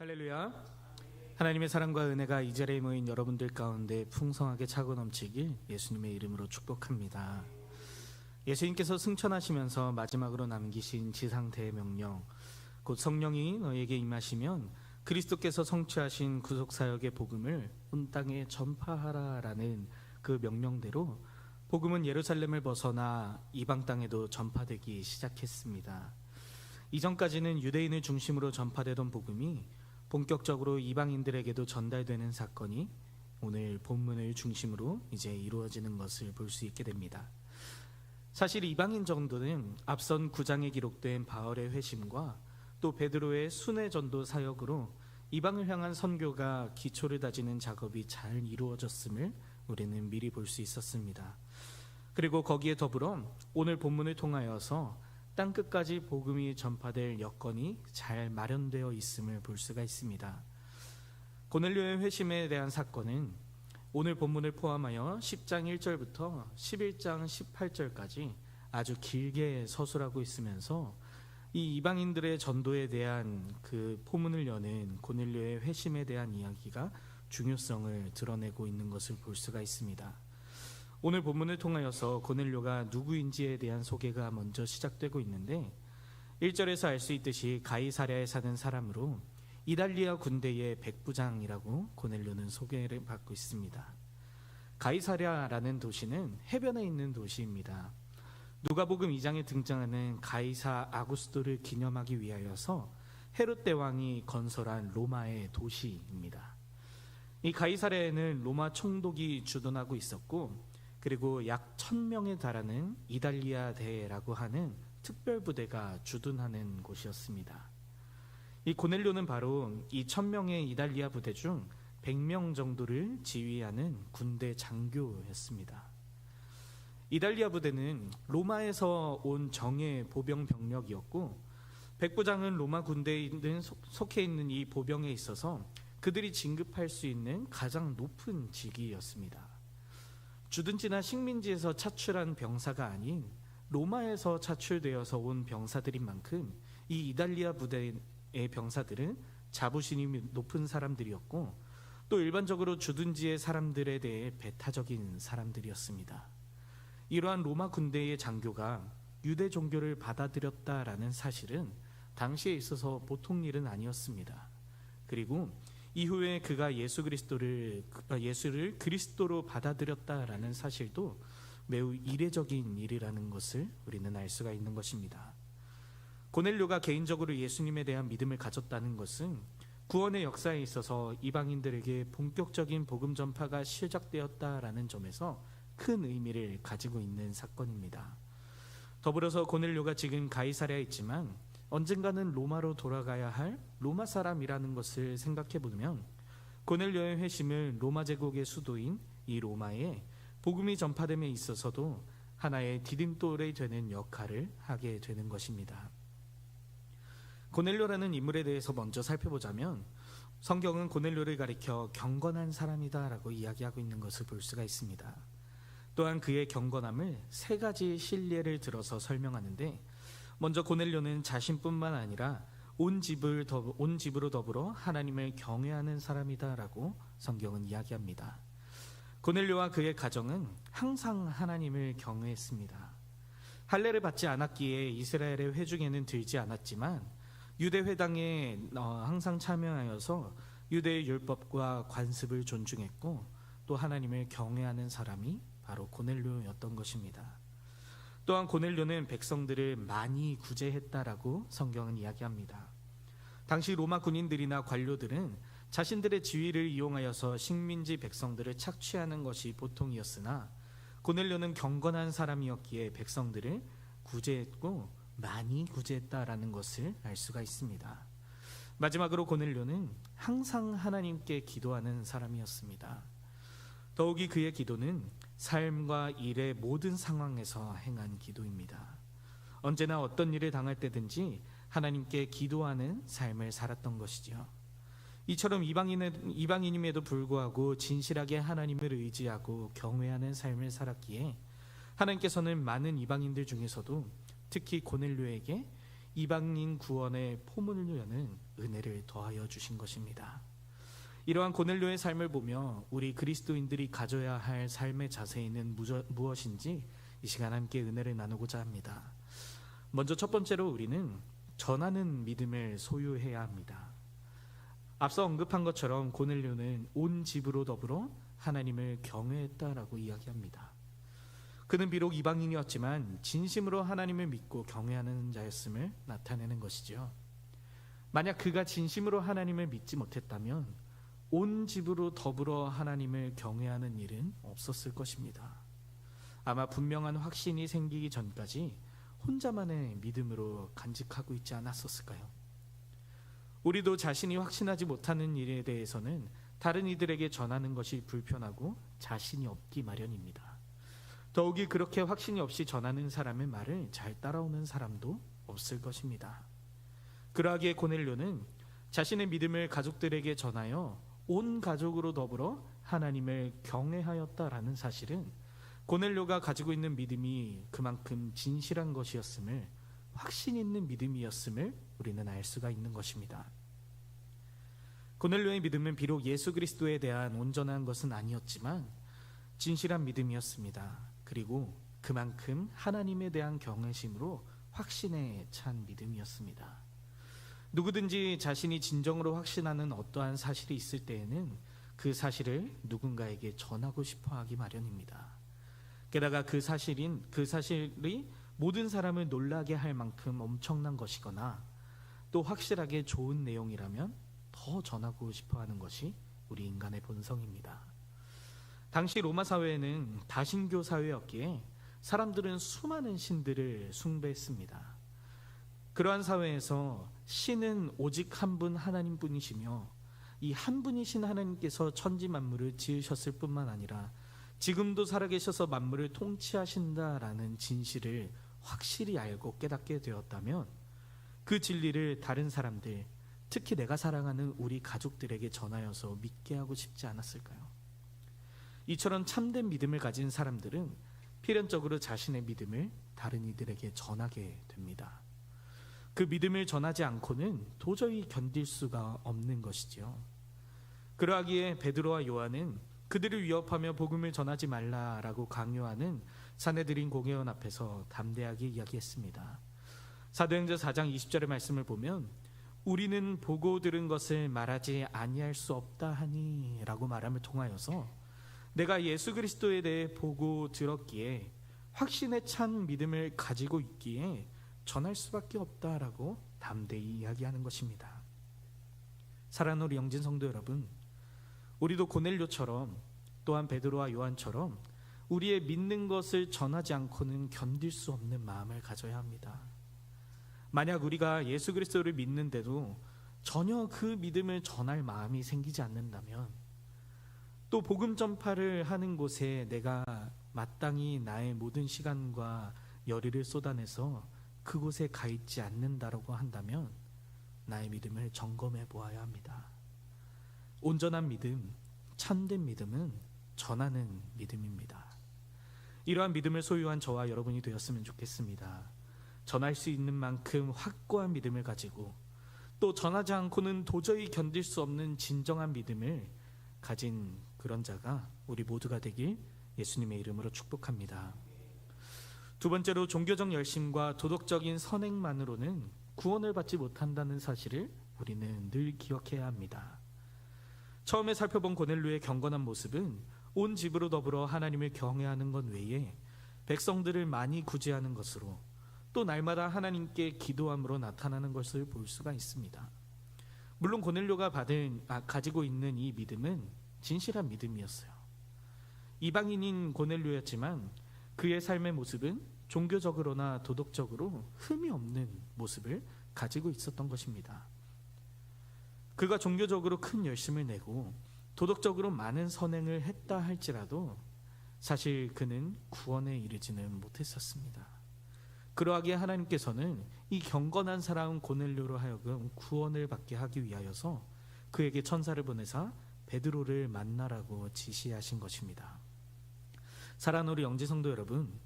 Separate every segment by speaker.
Speaker 1: 할렐루야. 하나님의 사랑과 은혜가 이 자리에 모인 여러분들 가운데 풍성하게 차고 넘치길 예수님의 이름으로 축복합니다. 예수님께서 승천하시면서 마지막으로 남기신 지상대의 명령, 곧 성령이 너에게 임하시면 그리스도께서 성취하신 구속 사역의 복음을 온 땅에 전파하라라는 그 명령대로 복음은 예루살렘을 벗어나 이방 땅에도 전파되기 시작했습니다. 이전까지는 유대인을 중심으로 전파되던 복음이 본격적으로 이방인들에게도 전달되는 사건이 오늘 본문을 중심으로 이제 이루어지는 것을 볼 수 있게 됩니다. 사실 이방인 정도는 앞선 9장에 기록된 바울의 회심과 또 베드로의 순회 전도 사역으로 이방을 향한 선교가 기초를 다지는 작업이 잘 이루어졌음을 우리는 미리 볼 수 있었습니다. 그리고 거기에 더불어 오늘 본문을 통하여서 땅 끝까지 복음이 전파될 여건이 잘 마련되어 있음을 볼 수가 있습니다. 고넬료의 회심에 대한 사건은 오늘 본문을 포함하여 10장 1절부터 11장 18절까지 아주 길게 서술하고 있으면서 이 이방인들의 전도에 대한 그 포문을 여는 고넬료의 회심에 대한 이야기가 중요성을 드러내고 있는 것을 볼 수가 있습니다. 오늘 본문을 통하여서 고넬료가 누구인지에 대한 소개가 먼저 시작되고 있는데 1절에서 알 수 있듯이 가이사랴에 사는 사람으로 이달리아 군대의 백부장이라고 고넬료는 소개를 받고 있습니다. 가이사랴라는 도시는 해변에 있는 도시입니다. 누가복음 2장에 등장하는 가이사 아구스토를 기념하기 위하여서 헤롯 대왕이 건설한 로마의 도시입니다. 이 가이사랴에는 로마 총독이 주둔하고 있었고 그리고 약 1000명에 달하는 이달리아 대라고 하는 특별 부대가 주둔하는 곳이었습니다. 이 고넬료는 바로 이 1000명의 이달리아 부대 중 100명 정도를 지휘하는 군대 장교였습니다. 이달리아 부대는 로마에서 온 정예 보병 병력이었고 백부장은 로마 군대에 속해 있는 이 보병에 있어서 그들이 진급할 수 있는 가장 높은 직위였습니다. 주둔지나 식민지에서 차출한 병사가 아닌 로마에서 차출되어서 온 병사들인 만큼 이 이달리아 부대의 병사들은 자부심이 높은 사람들이었고 또 일반적으로 주둔지의 사람들에 대해 배타적인 사람들이었습니다. 이러한 로마 군대의 장교가 유대 종교를 받아들였다라는 사실은 당시에 있어서 보통 일은 아니었습니다. 그리고 이후에 그가 예수 그리스도를 예수를 그리스도로 받아들였다라는 사실도 매우 이례적인 일이라는 것을 우리는 알 수가 있는 것입니다. 고넬료가 개인적으로 예수님에 대한 믿음을 가졌다는 것은 구원의 역사에 있어서 이방인들에게 본격적인 복음 전파가 시작되었다라는 점에서 큰 의미를 가지고 있는 사건입니다. 더불어서 고넬료가 지금 가이사랴에 있지만 언젠가는 로마로 돌아가야 할 로마 사람이라는 것을 생각해 보면 고넬료의 회심을 로마 제국의 수도인 이 로마에 복음이 전파됨에 있어서도 하나의 디딤돌이 되는 역할을 하게 되는 것입니다. 고넬료라는 인물에 대해서 먼저 살펴보자면 성경은 고넬료를 가리켜 경건한 사람이다라고 이야기하고 있는 것을 볼 수가 있습니다. 또한 그의 경건함을 세 가지 실례를 들어서 설명하는데 먼저 고넬료는 자신뿐만 아니라 온 집을 더, 온 집으로 더불어 하나님을 경외하는 사람이다라고 성경은 이야기합니다. 고넬료와 그의 가정은 항상 하나님을 경외했습니다. 할례를 받지 않았기에 이스라엘의 회중에는 들지 않았지만 유대 회당에 어, 항상 참여하여서 유대의 율법과 관습을 존중했고 또 하나님을 경외하는 사람이 바로 고넬료였던 것입니다. 또한 고넬료는 백성들을 많이 구제했다라고 성경은 이야기합니다. 당시 로마 군인들이나 관료들은 자신들의 지위를 이용하여서 식민지 백성들을 착취하는 것이 보통이었으나 고넬료는 경건한 사람이었기에 백성들을 구제했고 많이 구제했다라는 것을 알 수가 있습니다. 마지막으로 고넬료는 항상 하나님께 기도하는 사람이었습니다. 더욱이 그의 기도는 삶과 일의 모든 상황에서 행한 기도입니다. 언제나 어떤 일을 당할 때든지 하나님께 기도하는 삶을 살았던 것이지요. 이처럼 이방인 임에도 불구하고 진실하게 하나님을 의지하고 경외하는 삶을 살았기에 하나님께서는 많은 이방인들 중에서도 특히 고넬료에게 이방인 구원의 포문을 여는 은혜를 더하여 주신 것입니다. 이러한 고넬료의 삶을 보며 우리 그리스도인들이 가져야 할 삶의 자세에는 무저- 무엇인지 이 시간 함께 은혜를 나누고자 합니다. 먼저 첫 번째로 우리는 전하는 믿음을 소유해야 합니다. 앞서 언급한 것처럼 고넬료는 온 집으로 더불어 하나님을 경외했다라고 이야기합니다. 그는 비록 이방인이었지만 진심으로 하나님을 믿고 경외하는 자였음을 나타내는 것이죠. 만약 그가 진심으로 하나님을 믿지 못했다면 온 집으로 더불어 하나님을 경외하는 일은 없었을 것입니다. 아마 분명한 확신이 생기기 전까지 혼자만의 믿음으로 간직하고 있지 않았었을까요? 우리도 자신이 확신하지 못하는 일에 대해서는 다른 이들에게 전하는 것이 불편하고 자신이 없기 마련입니다. 더욱이 그렇게 확신이 없이 전하는 사람의 말을 잘 따라오는 사람도 없을 것입니다. 그러하기에 고넬료는 자신의 믿음을 가족들에게 전하여 온 가족으로 더불어 하나님을 경외하였다라는 사실은 고넬료가 가지고 있는 믿음이 그만큼 진실한 것이었음을 확신 있는 믿음이었음을 우리는 알 수가 있는 것입니다. 고넬료의 믿음은 비록 예수 그리스도에 대한 온전한 것은 아니었지만 진실한 믿음이었습니다. 그리고 그만큼 하나님에 대한 경외심으로 확신에 찬 믿음이었습니다. 누구든지 자신이 진정으로 확신하는 어떠한 사실이 있을 때에는 그 사실을 누군가에게 전하고 싶어 하기 마련입니다. 게다가 그 사실인 그 사실이 모든 사람을 놀라게 할 만큼 엄청난 것이거나 또 확실하게 좋은 내용이라면 더 전하고 싶어 하는 것이 우리 인간의 본성입니다. 당시 로마 사회에는 다신교 사회였기에 사람들은 수많은 신들을 숭배했습니다. 그러한 사회에서 신은 오직 한 분 하나님 뿐이시며 이 한 분이신 하나님께서 천지 만물을 지으셨을 뿐만 아니라 지금도 살아계셔서 만물을 통치하신다라는 진실을 확실히 알고 깨닫게 되었다면 그 진리를 다른 사람들, 특히 내가 사랑하는 우리 가족들에게 전하여서 믿게 하고 싶지 않았을까요? 이처럼 참된 믿음을 가진 사람들은 필연적으로 자신의 믿음을 다른 이들에게 전하게 됩니다. 그 믿음을 전하지 않고는 도저히 견딜 수가 없는 것이지요. 그러하기에 베드로와 요한은 그들을 위협하며 복음을 전하지 말라라고 강요하는 사내들인 공회원 앞에서 담대하게 이야기했습니다. 사도행전 4장 20절의 말씀을 보면 우리는 보고 들은 것을 말하지 아니할 수 없다 하니라고 말함을 통하여서 내가 예수 그리스도에 대해 보고 들었기에 확신에 찬 믿음을 가지고 있기에 전할 수밖에 없다라고 담대히 이야기하는 것입니다. 사랑하는 우리 영진 성도 여러분, 우리도 고넬료처럼 또한 베드로와 요한처럼 우리의 믿는 것을 전하지 않고는 견딜 수 없는 마음을 가져야 합니다. 만약 우리가 예수 그리스도를 믿는데도 전혀 그 믿음을 전할 마음이 생기지 않는다면 또 복음 전파를 하는 곳에 내가 마땅히 나의 모든 시간과 열의를 쏟아내서 그곳에 가 있지 않는다라고 한다면 나의 믿음을 점검해 보아야 합니다. 온전한 믿음, 참된 믿음은 전하는 믿음입니다. 이러한 믿음을 소유한 저와 여러분이 되었으면 좋겠습니다. 전할 수 있는 만큼 확고한 믿음을 가지고 또 전하지 않고는 도저히 견딜 수 없는 진정한 믿음을 가진 그런 자가 우리 모두가 되길 예수님의 이름으로 축복합니다. 두 번째로 종교적 열심과 도덕적인 선행만으로는 구원을 받지 못한다는 사실을 우리는 늘 기억해야 합니다. 처음에 살펴본 고넬료의 경건한 모습은 온 집으로 더불어 하나님을 경외하는 것 외에 백성들을 많이 구제하는 것으로 또 날마다 하나님께 기도함으로 나타나는 것을 볼 수가 있습니다. 물론 고넬료가 받은 아, 가지고 있는 이 믿음은 진실한 믿음이었어요. 이방인인 고넬료였지만 그의 삶의 모습은 종교적으로나 도덕적으로 흠이 없는 모습을 가지고 있었던 것입니다. 그가 종교적으로 큰 열심을 내고 도덕적으로 많은 선행을 했다 할지라도 사실 그는 구원에 이르지는 못했었습니다. 그러하기에 하나님께서는 이 경건한 사람 고넬료로 하여금 구원을 받게 하기 위하여서 그에게 천사를 보내사 베드로를 만나라고 지시하신 것입니다. 사랑하는 우리 영지성도 여러분,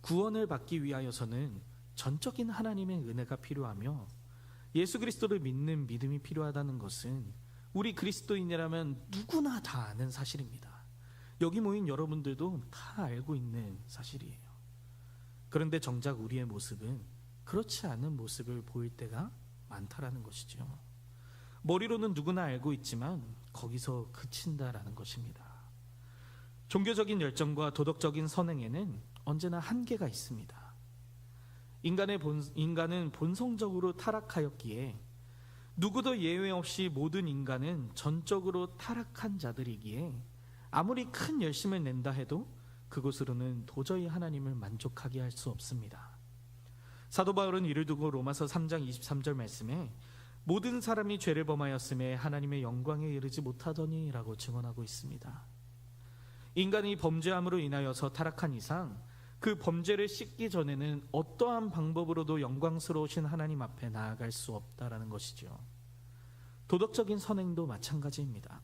Speaker 1: 구원을 받기 위하여서는 전적인 하나님의 은혜가 필요하며 예수 그리스도를 믿는 믿음이 필요하다는 것은 우리 그리스도인이라면 누구나 다 아는 사실입니다. 여기 모인 여러분들도 다 알고 있는 사실이에요. 그런데 정작 우리의 모습은 그렇지 않은 모습을 보일 때가 많다라는 것이죠. 머리로는 누구나 알고 있지만 거기서 그친다라는 것입니다. 종교적인 열정과 도덕적인 선행에는 언제나 한계가 있습니다. 인간의 본, 인간은 본성적으로 타락하였기에 누구도 예외 없이 모든 인간은 전적으로 타락한 자들이기에 아무리 큰 열심을 낸다 해도 그곳으로는 도저히 하나님을 만족하게 할 수 없습니다. 사도 바울은 이를 두고 로마서 3장 23절 말씀에 모든 사람이 죄를 범하였음에 하나님의 영광에 이르지 못하더니라고 증언하고 있습니다. 인간이 범죄함으로 인하여서 타락한 이상 그 범죄를 씻기 전에는 어떠한 방법으로도 영광스러우신 하나님 앞에 나아갈 수 없다라는 것이죠. 도덕적인 선행도 마찬가지입니다.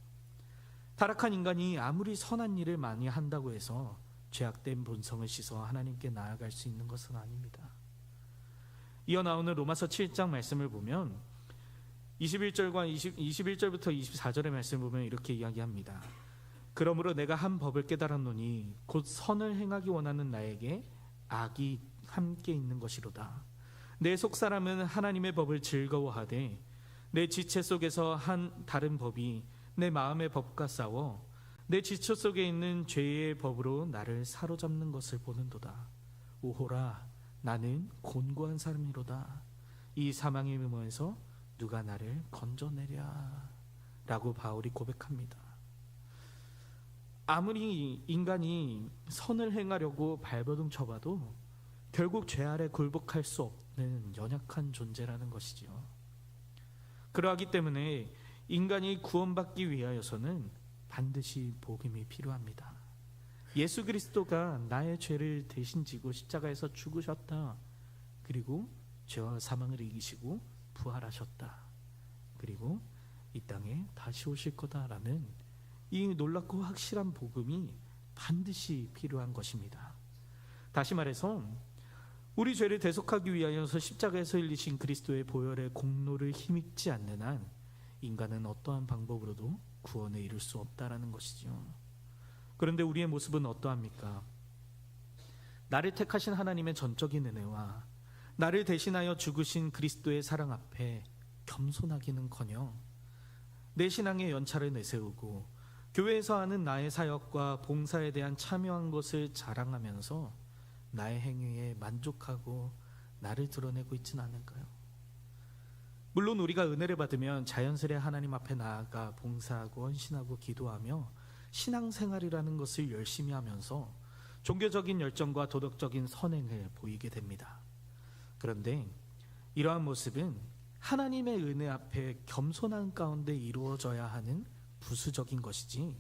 Speaker 1: 타락한 인간이 아무리 선한 일을 많이 한다고 해서 죄악된 본성을 씻어 하나님께 나아갈 수 있는 것은 아닙니다. 이어 나오는 로마서 7장 말씀을 보면 21절과 20, 21절부터 24절의 말씀을 보면 이렇게 이야기합니다. 그러므로 내가 한 법을 깨달았노니 곧 선을 행하기 원하는 나에게 악이 함께 있는 것이로다. 내 속 사람은 하나님의 법을 즐거워하되 내 지체 속에서 한 다른 법이 내 마음의 법과 싸워 내 지체 속에 있는 죄의 법으로 나를 사로잡는 것을 보는도다. 오호라 나는 곤고한 사람이로다. 이 사망의 음모에서 누가 나를 건져내랴 라고 바울이 고백합니다. 아무리 인간이 선을 행하려고 발버둥 쳐봐도 결국 죄 아래 굴복할 수 없는 연약한 존재라는 것이지요. 그러하기 때문에 인간이 구원받기 위하여서는 반드시 복음이 필요합니다. 예수 그리스도가 나의 죄를 대신 지고 십자가에서 죽으셨다. 그리고 죄와 사망을 이기시고 부활하셨다. 그리고 이 땅에 다시 오실 거다라는 이 놀랍고 확실한 복음이 반드시 필요한 것입니다. 다시 말해서 우리 죄를 대속하기 위하여서 십자가에서 흘리신 그리스도의 보혈의 공로를 힘입지 않는 한 인간은 어떠한 방법으로도 구원에 이를 수 없다라는 것이죠. 그런데 우리의 모습은 어떠합니까? 나를 택하신 하나님의 전적인 은혜와 나를 대신하여 죽으신 그리스도의 사랑 앞에 겸손하기는커녕 내 신앙의 연차를 내세우고 교회에서 하는 나의 사역과 봉사에 대한 참여한 것을 자랑하면서 나의 행위에 만족하고 나를 드러내고 있지는 않을까요? 물론 우리가 은혜를 받으면 자연스레 하나님 앞에 나아가 봉사하고 헌신하고 기도하며 신앙생활이라는 것을 열심히 하면서 종교적인 열정과 도덕적인 선행을 보이게 됩니다. 그런데 이러한 모습은 하나님의 은혜 앞에 겸손한 가운데 이루어져야 하는 부수적인 것이지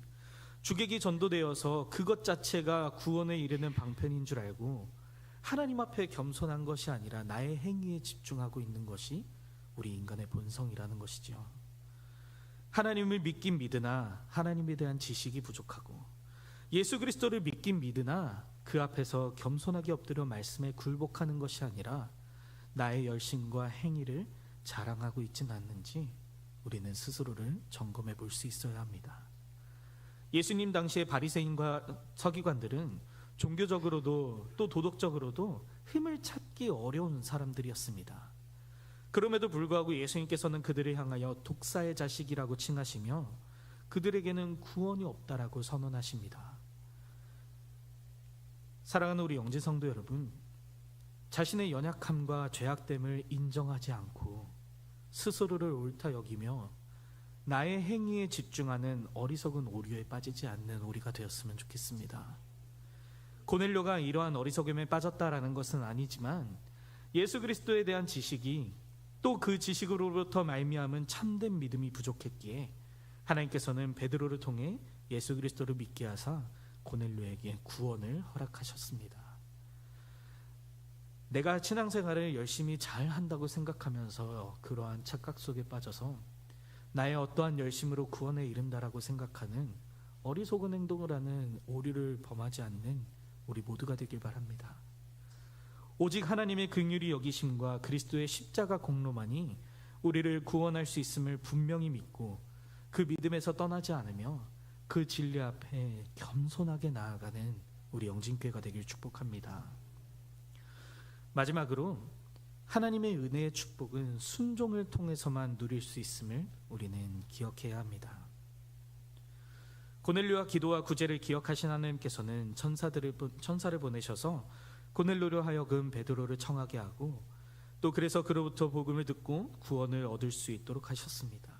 Speaker 1: 주객이 전도되어서 그것 자체가 구원에 이르는 방편인 줄 알고 하나님 앞에 겸손한 것이 아니라 나의 행위에 집중하고 있는 것이 우리 인간의 본성이라는 것이죠. 하나님을 믿긴 믿으나 하나님에 대한 지식이 부족하고 예수 그리스도를 믿긴 믿으나 그 앞에서 겸손하게 엎드려 말씀에 굴복하는 것이 아니라 나의 열심과 행위를 자랑하고 있지는 않는지 우리는 스스로를 점검해 볼 수 있어야 합니다. 예수님 당시의 바리새인과 서기관들은 종교적으로도 또 도덕적으로도 힘을 찾기 어려운 사람들이었습니다. 그럼에도 불구하고 예수님께서는 그들을 향하여 독사의 자식이라고 칭하시며 그들에게는 구원이 없다라고 선언하십니다. 사랑하는 우리 영재 성도 여러분, 자신의 연약함과 죄악됨을 인정하지 않고 스스로를 옳다 여기며 나의 행위에 집중하는 어리석은 오류에 빠지지 않는 우리가 되었으면 좋겠습니다. 고넬료가 이러한 어리석음에 빠졌다라는 것은 아니지만 예수 그리스도에 대한 지식이 또 그 지식으로부터 말미암은 참된 믿음이 부족했기에 하나님께서는 베드로를 통해 예수 그리스도를 믿게 하사 고넬료에게 구원을 허락하셨습니다. 내가 신앙생활을 열심히 잘 한다고 생각하면서 그러한 착각 속에 빠져서 나의 어떠한 열심으로 구원에 이른다라고 생각하는 어리석은 행동을 하는 오류를 범하지 않는 우리 모두가 되길 바랍니다. 오직 하나님의 긍휼이 여기심과 그리스도의 십자가 공로만이 우리를 구원할 수 있음을 분명히 믿고 그 믿음에서 떠나지 않으며 그 진리 앞에 겸손하게 나아가는 우리 영진교회가 되길 축복합니다. 마지막으로 하나님의 은혜의 축복은 순종을 통해서만 누릴 수 있음을 우리는 기억해야 합니다. 고넬료와 기도와 구제를 기억하신 하나님께서는 천사들을 천사를 보내셔서 고넬료로 하여금 베드로를 청하게 하고 또 그래서 그로부터 복음을 듣고 구원을 얻을 수 있도록 하셨습니다.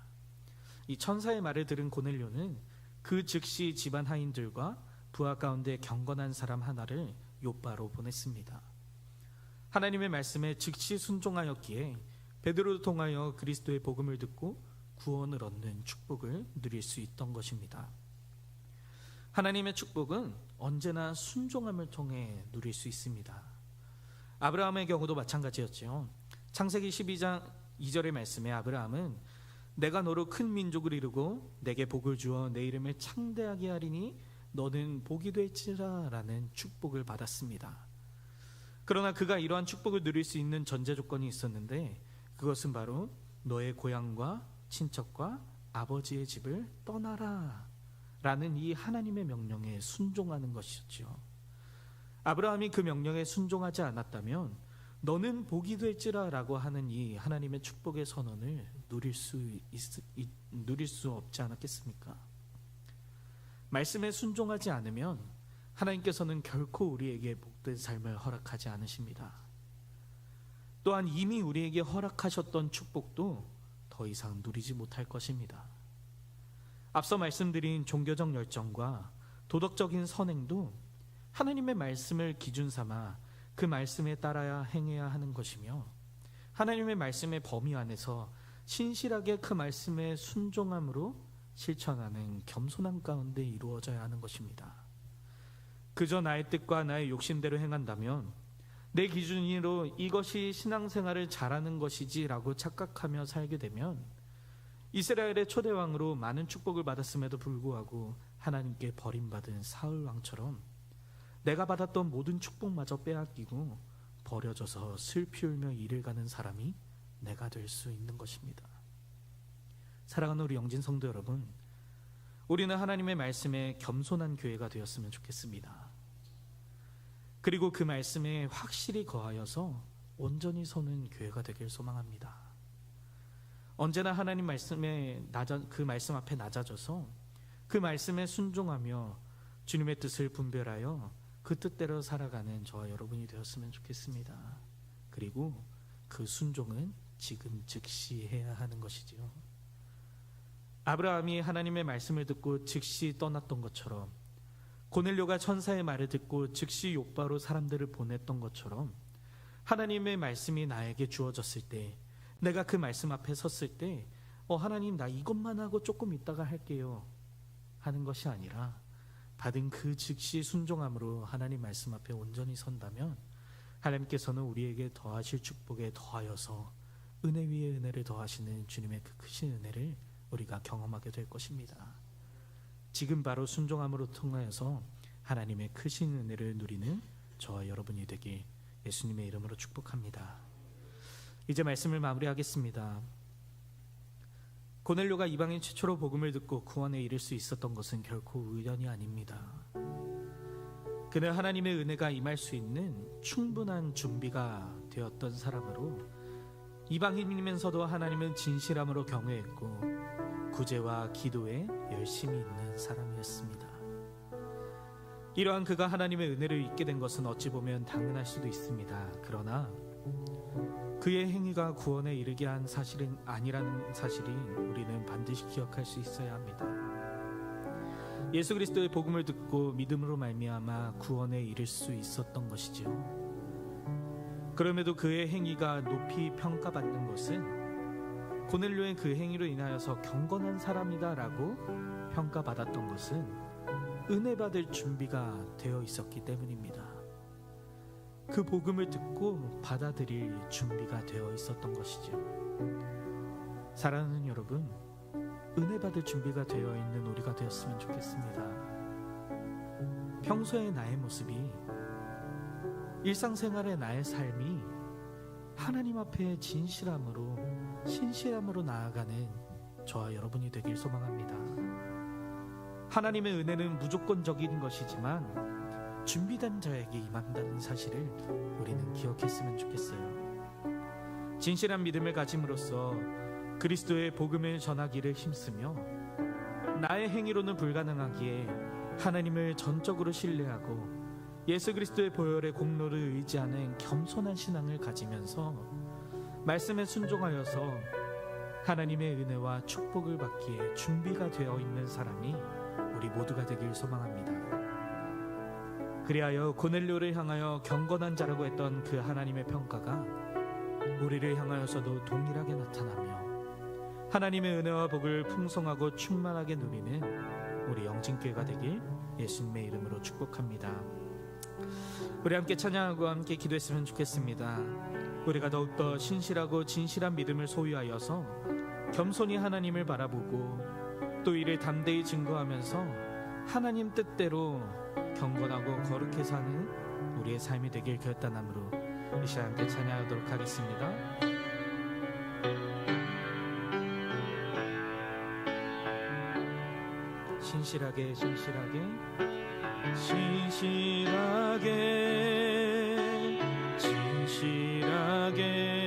Speaker 1: 이 천사의 말을 들은 고넬료는 그 즉시 집안 하인들과 부하 가운데 경건한 사람 하나를 요바로 보냈습니다. 하나님의 말씀에 즉시 순종하였기에 베드로를 통하여 그리스도의 복음을 듣고 구원을 얻는 축복을 누릴 수 있던 것입니다. 하나님의 축복은 언제나 순종함을 통해 누릴 수 있습니다. 아브라함의 경우도 마찬가지였죠. 창세기 12장 2절의 말씀에 아브라함은 내가 너로 큰 민족을 이루고 내게 복을 주어 내 이름을 창대하게 하리니 너는 복이 될지라라는 축복을 받았습니다. 그러나 그가 이러한 축복을 누릴 수 있는 전제 조건이 있었는데 그것은 바로 너의 고향과 친척과 아버지의 집을 떠나라 라는 이 하나님의 명령에 순종하는 것이었죠. 아브라함이 그 명령에 순종하지 않았다면 너는 복이 될지라라고 하는 이 하나님의 축복의 선언을 누릴 수 있, 누릴 수 없지 않았겠습니까? 말씀에 순종하지 않으면 하나님께서는 결코 우리에게 복된 삶을 허락하지 않으십니다. 또한 이미 우리에게 허락하셨던 축복도 더 이상 누리지 못할 것입니다. 앞서 말씀드린 종교적 열정과 도덕적인 선행도 하나님의 말씀을 기준 삼아 그 말씀에 따라야 행해야 하는 것이며 하나님의 말씀의 범위 안에서 신실하게 그 말씀에 순종함으로 실천하는 겸손한 가운데 이루어져야 하는 것입니다. 그저 나의 뜻과 나의 욕심대로 행한다면 내 기준으로 이것이 신앙생활을 잘하는 것이지라고 착각하며 살게 되면 이스라엘의 초대왕으로 많은 축복을 받았음에도 불구하고 하나님께 버림받은 사울 왕처럼 내가 받았던 모든 축복마저 빼앗기고 버려져서 슬피 울며 일을 가는 사람이 내가 될 수 있는 것입니다. 사랑하는 우리 영진 성도 여러분, 우리는 하나님의 말씀에 겸손한 교회가 되었으면 좋겠습니다. 그리고 그 말씀에 확실히 거하여서 온전히 서는 교회가 되길 소망합니다. 언제나 하나님 말씀에 낮아, 그 말씀 앞에 낮아져서 그 말씀에 순종하며 주님의 뜻을 분별하여 그 뜻대로 살아가는 저와 여러분이 되었으면 좋겠습니다. 그리고 그 순종은 지금 즉시 해야 하는 것이지요. 아브라함이 하나님의 말씀을 듣고 즉시 떠났던 것처럼 고넬료가 천사의 말을 듣고 즉시 욕바로 사람들을 보냈던 것처럼 하나님의 말씀이 나에게 주어졌을 때 내가 그 말씀 앞에 섰을 때, 어, 하나님, 나 이것만 하고 조금 있다가 할게요. 하는 것이 아니라, 받은 그 즉시 순종함으로 하나님 말씀 앞에 온전히 선다면, 하나님께서는 우리에게 더하실 축복에 더하여서 은혜 위에 은혜를 더하시는 주님의 그 크신 은혜를 우리가 경험하게 될 것입니다. 지금 바로 순종함으로 통하여서 하나님의 크신 은혜를 누리는 저와 여러분이 되길 예수님의 이름으로 축복합니다. 이제 말씀을 마무리하겠습니다. 고넬료가 이방인 최초로 복음을 듣고 구원에 이를 수 있었던 것은 결코 우연이 아닙니다. 그는 하나님의 은혜가 임할 수 있는 충분한 준비가 되었던 사람으로 이방인이면서도 하나님은 진실함으로 경외했고 구제와 기도에 열심히 있는 사람이었습니다. 이러한 그가 하나님의 은혜를 잊게 된 것은 어찌 보면 당연할 수도 있습니다. 그러나 그의 행위가 구원에 이르게 한 사실은 아니라는 사실이 우리는 반드시 기억할 수 있어야 합니다. 예수 그리스도의 복음을 듣고 믿음으로 말미암아 구원에 이를 수 있었던 것이지요. 그럼에도 그의 행위가 높이 평가받는 것은 고넬료의 그 행위로 인하여서 경건한 사람이다라고 평가받았던 것은 은혜 받을 준비가 되어 있었기 때문입니다. 그 복음을 듣고 받아들일 준비가 되어 있었던 것이죠. 사랑하는 여러분, 은혜 받을 준비가 되어 있는 우리가 되었으면 좋겠습니다. 평소의 나의 모습이 일상생활의 나의 삶이 하나님 앞에 진실함으로 신실함으로 나아가는 저와 여러분이 되길 소망합니다. 하나님의 은혜는 무조건적인 것이지만 준비된 자에게 임한다는 사실을 우리는 기억했으면 좋겠어요. 진실한 믿음을 가짐으로써 그리스도의 복음을 전하기를 힘쓰며 나의 행위로는 불가능하기에 하나님을 전적으로 신뢰하고 예수 그리스도의 보혈의 공로를 의지하는 겸손한 신앙을 가지면서 말씀에 순종하여서 하나님의 은혜와 축복을 받기에 준비가 되어 있는 사람이 우리 모두가 되길 소망합니다. 그리하여 고넬료를 향하여 경건한 자라고 했던 그 하나님의 평가가 우리를 향하여서도 동일하게 나타나며 하나님의 은혜와 복을 풍성하고 충만하게 누리는 우리 영진교회가 되길 예수님의 이름으로 축복합니다. 우리 함께 찬양하고 함께 기도했으면 좋겠습니다. 우리가 더욱더 신실하고 진실한 믿음을 소유하여서 겸손히 하나님을 바라보고 또 이를 담대히 증거하면서 하나님 뜻대로 경건하고 거룩해 사는 우리의 삶이 되길 결단함으로 이 시간 함께 찬양하도록 하겠습니다. 신실하게 신실하게. 신실하게 진실하게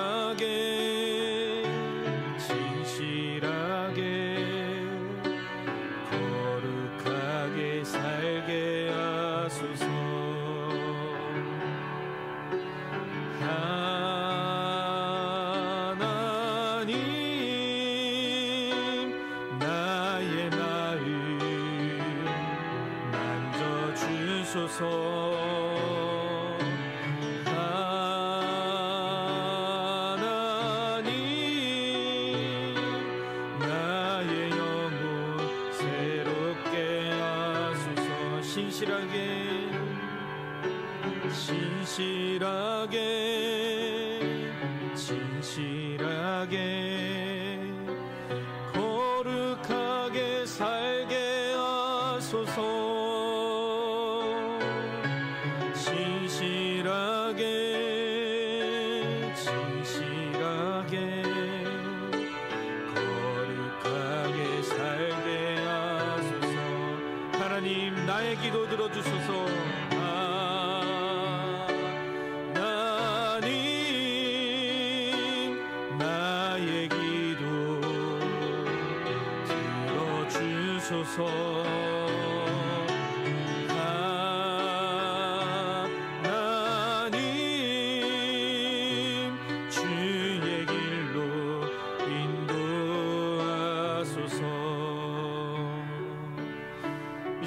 Speaker 1: 진실하게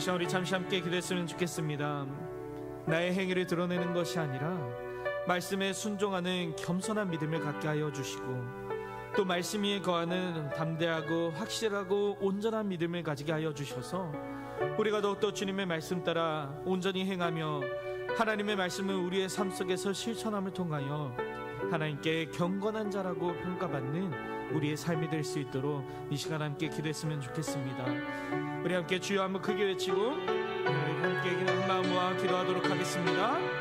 Speaker 1: 시간 우리 잠시 함께 기도했으면 좋겠습니다. 나의 행위를 드러내는 것이 아니라 말씀에 순종하는 겸손한 믿음을 갖게 하여 주시고 또 말씀 위에 거하는 담대하고 확실하고 온전한 믿음을 가지게 하여 주셔서 우리가 더욱더 주님의 말씀 따라 온전히 행하며 하나님의 말씀을 우리의 삶 속에서 실천함을 통하여 하나님께 경건한 자라고 평가받는 우리의 삶이 될 수 있도록 이 시간 함께 기도했으면 좋겠습니다. 우리 함께 주여 한번 크게 외치고 우리 함께 한 마음과 기도하도록 하겠습니다.